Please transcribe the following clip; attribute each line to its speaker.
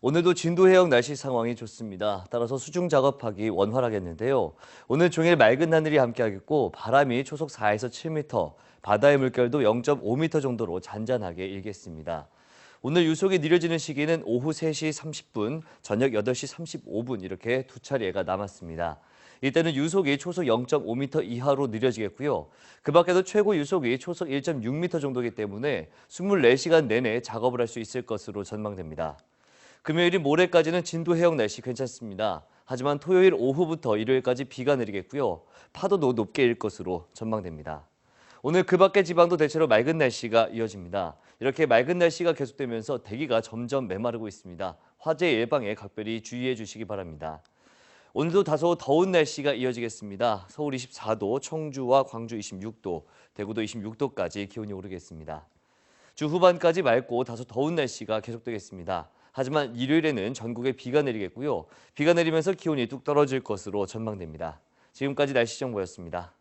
Speaker 1: 오늘도 진도 해역 날씨 상황이 좋습니다. 따라서 수중 작업하기 원활하겠는데요. 오늘 종일 맑은 하늘이 함께하겠고 바람이 초속 4에서 7m, 바다의 물결도 0.5m 정도로 잔잔하게 일겠습니다. 오늘 유속이 느려지는 시기는 오후 3시 30분, 저녁 8시 35분 이렇게 두 차례가 남았습니다. 이때는 유속이 초속 0.5m 이하로 느려지겠고요. 그 밖에도 최고 유속이 초속 1.6m 정도이기 때문에 24시간 내내 작업을 할 수 있을 것으로 전망됩니다. 금요일인 모레까지는 진도 해역 날씨 괜찮습니다. 하지만 토요일 오후부터 일요일까지 비가 내리겠고요. 파도도 높게 일 것으로 전망됩니다. 오늘 그 밖의 지방도 대체로 맑은 날씨가 이어집니다. 이렇게 맑은 날씨가 계속되면서 대기가 점점 메마르고 있습니다. 화재 예방에 각별히 주의해 주시기 바랍니다. 오늘도 다소 더운 날씨가 이어지겠습니다. 서울 24도, 청주와 광주 26도, 대구도 26도까지 기온이 오르겠습니다. 주 후반까지 맑고 다소 더운 날씨가 계속되겠습니다. 하지만 일요일에는 전국에 비가 내리겠고요. 비가 내리면서 기온이 뚝 떨어질 것으로 전망됩니다. 지금까지 날씨 정보였습니다.